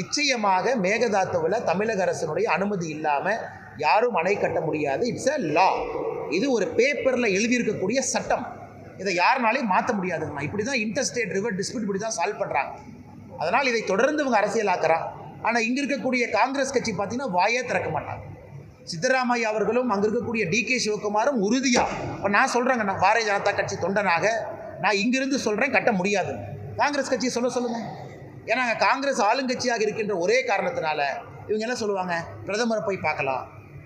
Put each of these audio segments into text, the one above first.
நிச்சயமாக மேகதாத்துவில் தமிழக அரசினுடைய அனுமதி இல்லாமல் யாரும் அணை கட்ட முடியாது. இட்ஸ் அ லா இது ஒரு பேப்பரில் எழுதியிருக்கக்கூடிய சட்டம். இதை யாருனாலையும் மாற்ற முடியாதுங்கண்ணா இப்படி தான் இன்டர்ஸ்டேட் ரிவர் டிஸ்பியூட் இப்படி தான் சால்வ் பண்ணுறாங்க அதனால் இதை தொடர்ந்து இவங்க அரசியலாக்குறான் ஆனால் இங்கே இருக்கக்கூடிய காங்கிரஸ் கட்சி பார்த்தீங்கன்னா வாயே திறக்க மாட்டாங்க. சித்தராமையா அவர்களும் அங்கே இருக்கக்கூடிய டி கே சிவகுமாரும் உறுதியாக இப்போ நான் சொல்கிறேங்க நான் பாரதிய ஜனதா கட்சி தொண்டனாக நான் இங்கிருந்து சொல்கிறேன் கட்ட முடியாதுன்னு. காங்கிரஸ் கட்சி சொல்ல சொல்லுங்கள் ஏன்னா காங்கிரஸ் ஆளுங்கட்சியாக இருக்கின்ற ஒரே காரணத்தினால இவங்க என்ன சொல்லுவாங்க? பிரதமரை போய் பார்க்கலாம்.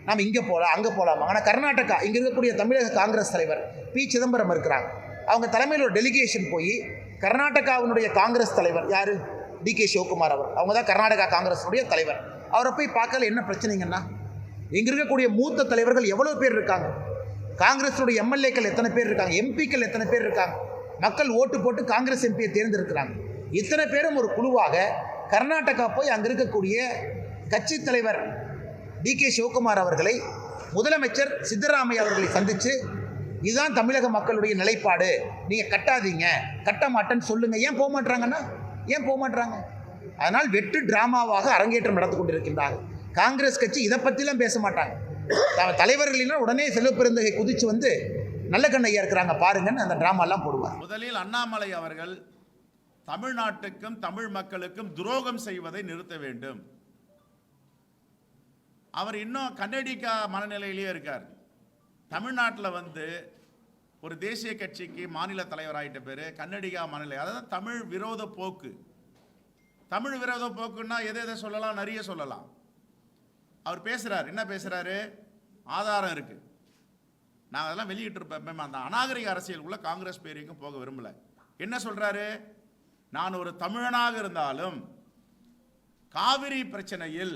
நாம் இங்கே போகலாம் அங்கே போகலாமா ஆனால் கர்நாடகா இங்கே இருக்கக்கூடிய தமிழக காங்கிரஸ் தலைவர் பி. சிதம்பரம் இருக்கிறாங்க. அவங்க தலைமையில் ஒரு டெலிகேஷன் போய் கர்நாடகாவினுடைய காங்கிரஸ் தலைவர் யார்? டி. கே. சிவகுமார் அவர். அவங்க தான் கர்நாடகா காங்கிரஸுடைய தலைவர். அவரை போய் பார்க்கல என்ன பிரச்சனைங்கன்னா இங்கே இருக்கக்கூடிய மூத்த தலைவர்கள் எவ்வளோ பேர் இருக்காங்க? காங்கிரஸுடைய எம்எல்ஏக்கள் எத்தனை பேர் இருக்காங்க? எம்பிக்கள் எத்தனை பேர் இருக்காங்க? மக்கள் ஓட்டு போட்டு காங்கிரஸ் எம்பியை தேர்ந்தெடுக்கிறாங்க. இத்தனை பேரும் ஒரு குழுவாக கர்நாடகா போய் அங்கே இருக்கக்கூடிய கட்சி தலைவர் டி கே சிவகுமார் அவர்களை முதலமைச்சர் சித்தராமையா அவர்களை சந்தித்து இதுதான் தமிழக மக்களுடைய நிலைப்பாடு. நீங்கள் கட்டாதீங்க. கட்ட மாட்டேன்னு சொல்லுங்கள் ஏன் போக மாட்றாங்கன்னா? ஏன் போக மாட்றாங்க? அதனால் வெற்று டிராமாவாக அரங்கேற்றம் நடந்து கொண்டிருக்கின்றார்கள். காங்கிரஸ் கட்சி இதை பற்றிலாம் பேச மாட்டாங்க. த- உடனே செல்வ பெருந்தகை குதித்து வந்து நல்ல கண்ணையா இருக்கிறாங்க. பாருங்கன்னு அந்த ட்ராமாலாம் போடுவார். முதலில் அண்ணாமலை அவர்கள் தமிழ்நாட்டுக்கும் தமிழ் மக்களுக்கும் துரோகம் செய்வதை நிறுத்த வேண்டும். அவர் இன்னும் கன்னடிக்கா மனநிலையிலேயே இருக்கார். தமிழ்நாட்டில் வந்து ஒரு தேசிய கட்சிக்கு மாநில தலைவராயிட்ட பேர் கன்னடிகா மனநிலை. அதாவது தமிழ் விரோத போக்கு. தமிழ் விரோத போக்குன்னா எதை எதை சொல்லலாம்? நிறைய சொல்லலாம். அவர் பேசுகிறார் என்ன பேசுகிறாரு ஆதாரம் இருக்குது நான் அதெல்லாம் வெளியிட்டிருப்பேன். அந்த அநாகரிக அரசியலுக்குள்ளே காங்கிரஸ் பேரிக்கும் போக விரும்பல. என்ன சொல்கிறாரு நான் ஒரு தமிழனாக இருந்தாலும் காவிரி பிரச்சனையில்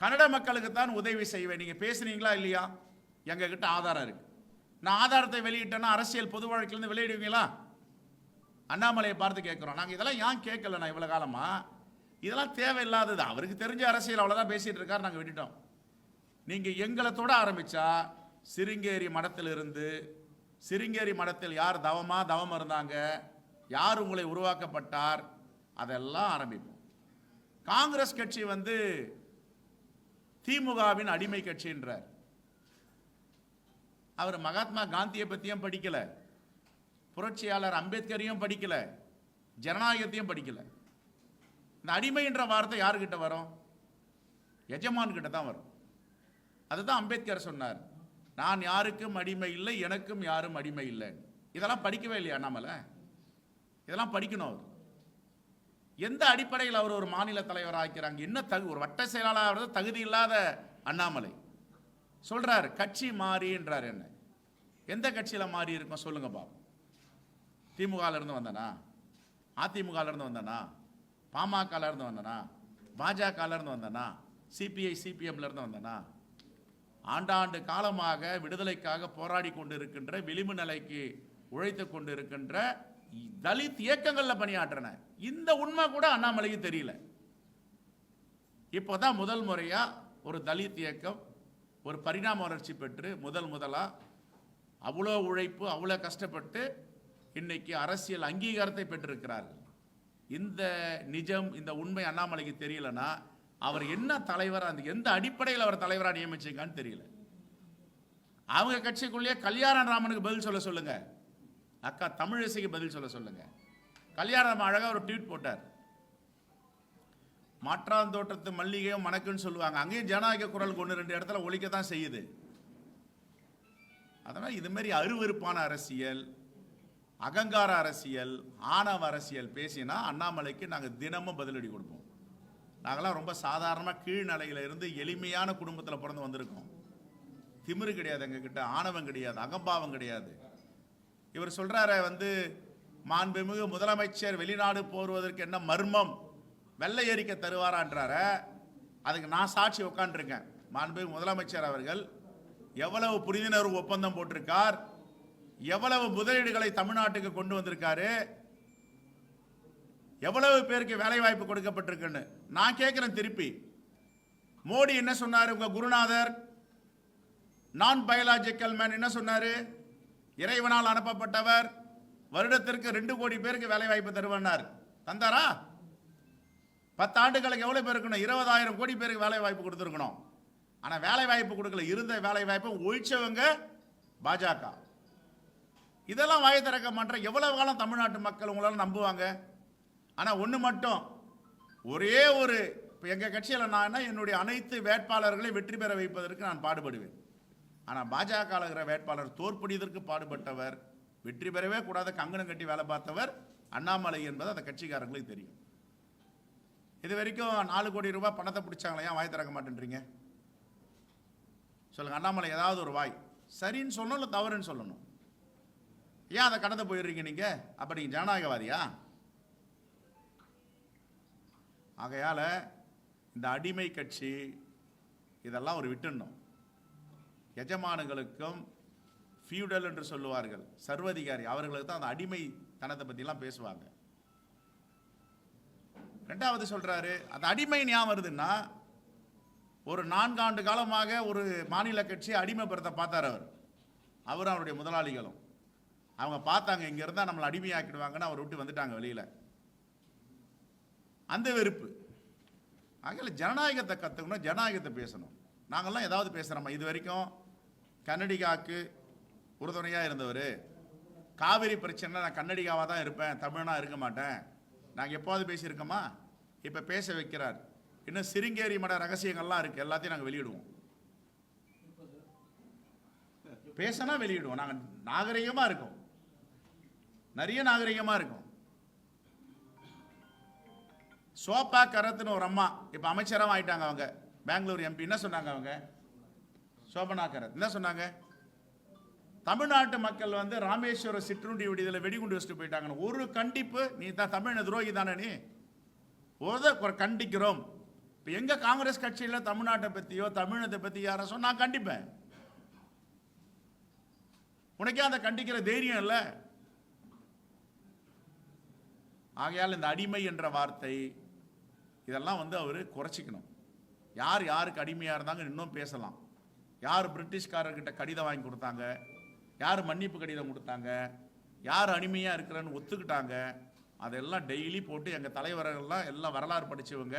கன்னட மக்களுக்கு தான் உதவி செய்வேன். நீங்கள் பேசுனீங்களா இல்லையா? எங்ககிட்ட ஆதாரம் இருக்கு. நான் ஆதாரத்தை வெளியிட்டேன்னா அரசியல் பொது வழக்கிலிருந்து வெளியிடுவீங்களா? அண்ணாமலையை பார்த்து கேட்குறோம். நாங்கள் இதெல்லாம் ஏன் கேட்கல நான் இவ்வளோ காலமாக இதெல்லாம் தேவையில்லாதது. அவருக்கு தெரிஞ்ச அரசியல் அவ்வளோதான் பேசிகிட்டு இருக்கார் நாங்கள் விட்டுட்டோம். நீங்கள் எங்களை தொட ஆரம்பித்தா சிருங்கேரி மடத்திலிருந்து சிருங்கேரி மடத்தில் யார் தவமாக தவம் இருந்தாங்க? யார் உங்களை உருவாக்கப்பட்டார்? அதெல்லாம் ஆரம்பிப்போம். காங்கிரஸ் கட்சி வந்து திமுகவின் அடிமை கட்சின்றார். அவர் மகாத்மா காந்தியை பற்றியும் படிக்கல. புரட்சியாளர் அம்பேத்கரையும் படிக்கல. ஜனநாயகத்தையும் படிக்கல. இந்த அடிமைன்ற வார்த்தை யாருக்கிட்ட வரும்? எஜமான்கிட்ட தான் வரும். அதுதான் அம்பேத்கர் சொன்னார். நான் யாருக்கும் அடிமை இல்லை எனக்கும் யாரும் அடிமை இல்லை. இதெல்லாம் படிக்கவே இல்லையா நம்மளை? இதெல்லாம் படிக்கணும் அவர். எந்த அடிப்படையில் அவர் ஒரு மாநில தலைவர் ஆக்கிறாங்க? என்ன தகு ஒரு வட்ட செயலாளர் தகுதி இல்லாத அண்ணாமலை. சொல்றார் கட்சி மாறின்றார் என்ன? எந்த கட்சியில் மாறி இருக்கும் சொல்லுங்க பாப்போம். திமுகலேருந்து வந்தனா? அதிமுகலேருந்து வந்தனா? பாமகலேருந்து வந்தனா? பாஜகலேருந்து வந்தனா? சிபிஐ சிபிஎம்லேருந்து வந்தனா? ஆண்டாண்டு காலமாக விடுதலைக்காக போராடி கொண்டிருக்கின்ற விளிம்பு நிலைக்கு உழைத்து கொண்டு இருக்கின்ற தலித் இயக்கங்களில் பணியாற்றின. இந்த உண்மை கூட அண்ணாமலைக்கு தெரியல. இப்போ தான் முதல் முறையாக ஒரு தலித் இயக்கம் ஒரு பரிணாம வளர்ச்சி பெற்று முதல் முதலாக அவ்வளோ உழைப்பு அவ்வளோ கஷ்டப்பட்டு இன்னைக்கு அரசியல் அங்கீகாரத்தை பெற்றிருக்கிறார்கள். இந்த நிஜம் இந்த உண்மை அண்ணாமலைக்கு தெரியலனா அவர் என்ன தலைவராக அந்த எந்த அடிப்படையில் அவர் தலைவராக நியமிச்சிருக்கான்னு தெரியல. அவங்க கட்சிக்குள்ளேயே கல்யாண ராமனுக்கு பதில் சொல்ல சொல்லுங்கள் அக்கா தமிழிசைக்கு பதில் சொல்ல சொல்லுங்க. கல்யாணம் அழகாக ஒரு ட்வீட் போட்டார். மாற்றாந்தோட்டத்து மல்லிகையும் மணக்குன்னு சொல்லுவாங்க. அங்கேயும் ஜனநாயக குரல் ஒன்று ரெண்டு இடத்துல ஒழிக்க தான் செய்யுது. அதனால் இது மாதிரி அருவருப்பான அரசியல் அகங்கார அரசியல் ஆணவ அரசியல் பேசினா அண்ணாமலைக்கு நாங்கள் தினமும் பதிலடி கொடுப்போம். நாங்களாம் ரொம்ப சாதாரணமாக கீழ்நிலையில் இருந்து எளிமையான குடும்பத்தில் பிறந்து வந்திருக்கோம். திமிரு கிடையாது எங்ககிட்ட ஆணவம் கிடையாது அகம்பாவம் கிடையாது. இவர் சொல்கிறார வந்து மாண்புமிகு முதலமைச்சர் வெளிநாடு போருவதற்கு என்ன மர்மம்? வெள்ளை எரிக்க தருவாரான்றார. அதுக்கு நான் சாட்சி உட்காந்துருக்கேன் மாண்புமிகு முதலமைச்சர் அவர்கள் எவ்வளவு புரிந்துணர்வு ஒப்பந்தம் போட்டிருக்கார்? எவ்வளவு முதலீடுகளை தமிழ்நாட்டுக்கு கொண்டு வந்திருக்காரு? எவ்வளவு பேருக்கு வேலை வாய்ப்பு கொடுக்கப்பட்டிருக்குன்னு? நான் கேட்குறேன் திருப்பி. மோடி என்ன சொன்னார்? உங்கள் குருநாதர் நான் பயாலாஜிக்கல் மேன் என்ன சொன்னார்? இறைவனால் அனுப்பப்பட்டவர் வருடத்திற்கு ரெண்டு கோடி பேருக்கு வேலை வாய்ப்பு தருவனார். தந்தாரா? பத்து ஆண்டுகளுக்கு எவ்வளோ பேர் இருக்கணும்? இருபதாயிரம் கோடி பேருக்கு வேலை வாய்ப்பு கொடுத்துருக்கணும். ஆனால் வேலை வாய்ப்பு கொடுக்கல. இருந்த வேலை வாய்ப்பை ஒழிச்சவங்க பாஜக. இதெல்லாம் வாய் திறக்க மாட்டேன் எவ்வளவு காலம் தமிழ்நாட்டு மக்கள் உங்களால் நம்புவாங்க? ஆனால் ஒன்று மட்டும். ஒரே ஒரு இப்போ எங்கள் கட்சியில் நான் என்னுடைய அனைத்து வேட்பாளர்களையும் வெற்றி பெற வைப்பதற்கு நான் பாடுபடுவேன். ஆனால் பாஜக இருக்கிற வேட்பாளர் தோற்படியதற்கு பாடுபட்டவர் வெற்றி பெறவே கூடாத கங்கணம் கட்டி வேலை பார்த்தவர் அண்ணாமலை என்பது அந்த கட்சிக்காரங்களுக்கு தெரியும். இது வரைக்கும் நாலு கோடி ரூபாய் பணத்தை பிடிச்சாங்களே? ஏன் வாய் திறக்க மாட்டேன்றீங்க? சொல்லுங்க அண்ணாமலை ஏதாவது ஒரு வாய். சரின்னு சொல்லணும் இல்லை தவறுன்னு சொல்லணும்? ஏன் அதை கடந்து போயிடுறீங்க நீங்கள் அப்போ நீங்கள் ஜனநாயகவாதியா? ஆகையால் இந்த அடிமை கட்சி இதெல்லாம் ஒரு விட்டுணும் எஜமானுகளுக்கும் ஃபியூடல் என்று சொல்லுவார்கள். சர்வதிகாரி அவர்களுக்கு தான் அந்த அடிமை தனத்தை பற்றிலாம் பேசுவாங்க. ரெண்டாவது சொல்கிறாரு அந்த அடிமை ஞாபகம் வருதுன்னா ஒரு நான்காண்டு காலமாக ஒரு மாநில கட்சி அடிமைப்படுத்த பார்த்தார் அவர். அவர் அவருடைய முதலாளிகளும். அவங்க பார்த்தாங்க இங்கே இருந்தால் நம்மளை அடிமையாக்கிடுவாங்கன்னு அவர் விட்டு வந்துட்டாங்க வெளியில். அந்த வெறுப்பு. ஆகல ஜனநாயகத்தை கற்றுக்கணும் ஜனநாயகத்தை பேசணும். நாங்கள்லாம் ஏதாவது பேசுகிறோமா இது வரைக்கும் கன்னடிகாவுக்கு உறுதுணையாக இருந்தவர். காவிரி பிரச்சனை நான் கன்னடிகாவாக தான் இருப்பேன் தமிழனா இருக்க மாட்டேன். நாங்கள் எப்போது பேசியிருக்கோமா? இப்போ பேச வைக்கிறார். இன்னும் சிருங்கேரி மட ரகசியங்கள்லாம் இருக்குது எல்லாத்தையும் நாங்கள் வெளியிடுவோம். பேசினா வெளியிடுவோம். நாங்கள் நாகரிகமாக இருக்கோம். நிறைய நாகரிகமாக இருக்கும். சோபா கரத்துன்னு ஒரு அம்மா இப்போ அமைச்சராக ஆயிட்டாங்க அவங்க. பெங்களூர் எம்பி என்ன சொன்னாங்க அவங்க? சோபனாகரத் என்ன சொன்னாங்க? தமிழ்நாட்டு மக்கள் வந்து ராமேஸ்வர சிற்றுண்டி விடுதலை வெடிகுண்டு வச்சுட்டு போயிட்டாங்கன்னு. ஒரு கண்டிப்பு நீ தான் தமிழ் துரோகி தானே நீ? ஒரு கண்டிக்கிறோம். இப்போ எங்கே காங்கிரஸ் கட்சியில் தமிழ்நாட்டை பற்றியோ தமிழத்தை பற்றி யாரை சொன்னா நான் கண்டிப்பேன். உனக்கே அந்த கண்டிக்கிற தைரியம் இல்லை. ஆகையால் இந்த அடிமை என்ற வார்த்தை இதெல்லாம் வந்து அவர் குறைச்சிக்கணும். யார் யாருக்கு அடிமையாக இருந்தாங்க இன்னும் பேசலாம். யார் பிரிட்டிஷ்காரர்கிட்ட கடிதம் வாங்கி கொடுத்தாங்க? யார் மன்னிப்பு கடிதம் கொடுத்தாங்க? யார் அடிமையாக இருக்கிறேன்னு ஒத்துக்கிட்டாங்க? அதெல்லாம் டெய்லி போட்டு எங்கள் தலைவர்கள்லாம் எல்லாம் வரலாறு படித்தவங்க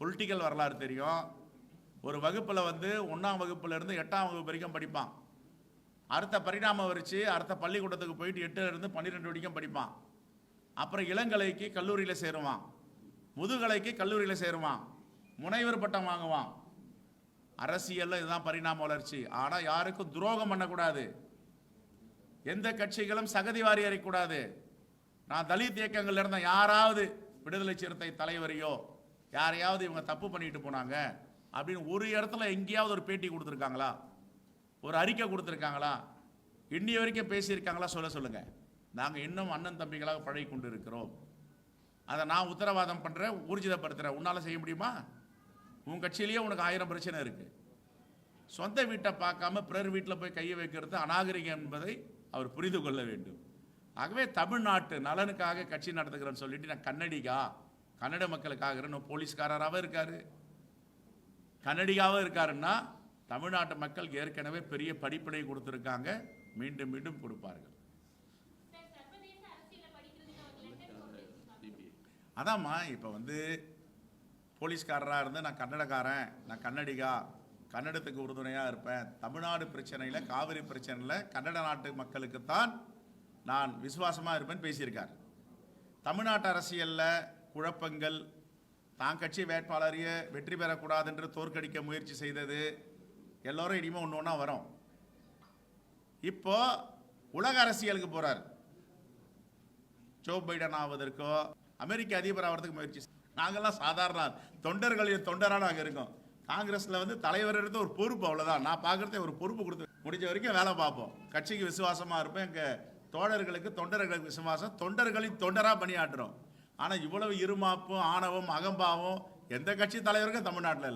பொலிட்டிக்கல் வரலாறு தெரியும். ஒரு வகுப்பில் வந்து ஒன்றாம் வகுப்புலேருந்து எட்டாம் வகுப்பு வரைக்கும் படிப்பான். அடுத்த பரிணாமம் வரிச்சு அடுத்த பள்ளிக்கூடத்துக்கு போயிட்டு எட்டுலேருந்து பன்னிரெண்டு வரைக்கும் படிப்பான். அப்புறம் இளங்கலைக்கு கல்லூரியில் சேருவான். முதுகலைக்கு கல்லூரியில் சேருவான். முனைவர் பட்டம் வாங்குவான். அரசியல்ல இதுதான் பரிணாம வளர்ச்சி. ஆனால் யாருக்கும் துரோகம் பண்ணக்கூடாது. எந்த கட்சிகளும் சகதி வாரி அறியக்கூடாது நான் தலித் இயக்கங்கள்ல இருந்த யாராவது விடுதலை சிறுத்தை தலைவரையோ யாரையாவது இவங்க தப்பு பண்ணிட்டு போனாங்க அப்படின்னு ஒரு இடத்துல எங்கேயாவது ஒரு பேட்டி கொடுத்துருக்காங்களா? ஒரு அறிக்கை கொடுத்துருக்காங்களா? இன்னி வரைக்கும் பேசியிருக்காங்களா? சொல்ல சொல்லுங்க. நாங்கள் இன்னும் அண்ணன் தம்பிகளாக பழகி கொண்டு இருக்கிறோம் அதை நான் உத்தரவாதம் பண்ணுறேன் ஊர்ஜிதப்படுத்துகிறேன் உன்னால் செய்ய முடியுமா? உன் கட்சியிலேயே உனக்கு ஆயிரம் பிரச்சனை இருக்குது சொந்த வீட்டை பார்க்காம பிறர் வீட்டில் போய் கையை வைக்கிறது அநாகரிகம் என்பதை அவர் புரிந்து கொள்ள வேண்டும். ஆகவே தமிழ்நாட்டு நலனுக்காக கட்சி நடத்துகிறேன்னு சொல்லிட்டு நான் கன்னடிகா கன்னட மக்களுக்காக போலீஸ்காரராகவும் இருக்காரு. கன்னடிகாவும் இருக்காருன்னா தமிழ்நாட்டு மக்கள் ஏற்கனவே பெரிய படிப்பினை கொடுத்துருக்காங்க. மீண்டும் மீண்டும் கொடுப்பார்கள். அதாம்மா இப்போ வந்து போலீஸ்காரராக இருந்து நான் கன்னடக்காரன் நான் கன்னடிகா கன்னடத்துக்கு உறுதுணையாக இருப்பேன். தமிழ்நாடு பிரச்சனையில் காவிரி பிரச்சனையில் கன்னட நாட்டு மக்களுக்குத்தான் நான் விசுவாசமாக இருப்பேன் பேசியிருக்கார். தமிழ்நாட்டு அரசியலில் குழப்பங்கள் தான் கட்சி வேட்பாளரையே வெற்றி பெறக்கூடாது என்று தோற்கடிக்க முயற்சி செய்தது எல்லோரும் இனிமேல் ஒன்று ஒன்றா வரும். இப்போ உலக அரசியலுக்கு போகிறார் ஜோ பைடன் ஆவதற்கோ அமெரிக்க அதிபர் ஆவதற்கு முயற்சி நாங்கள்லாம் சாதாரண தொண்டர்களின் தொண்டராக நாங்கள் இருக்கோம். காங்கிரஸில் வந்து தலைவர் எடுத்து ஒரு பொறுப்பு அவ்வளோதான் நான் பார்க்குறதே ஒரு பொறுப்பு கொடுத்து முடிஞ்ச வரைக்கும் வேலை பார்ப்போம். கட்சிக்கு விசுவாசமாக இருப்பேன் எங்கள் தோழர்களுக்கு தொண்டர்களுக்கு விசுவாசம். தொண்டர்களின் தொண்டராக பணியாற்றுறோம். ஆனால் இவ்வளவு இருமாப்பும் ஆணவம் அகம்பாவம் எந்த கட்சி தலைவருக்கும் தமிழ்நாட்டில் இல்லை.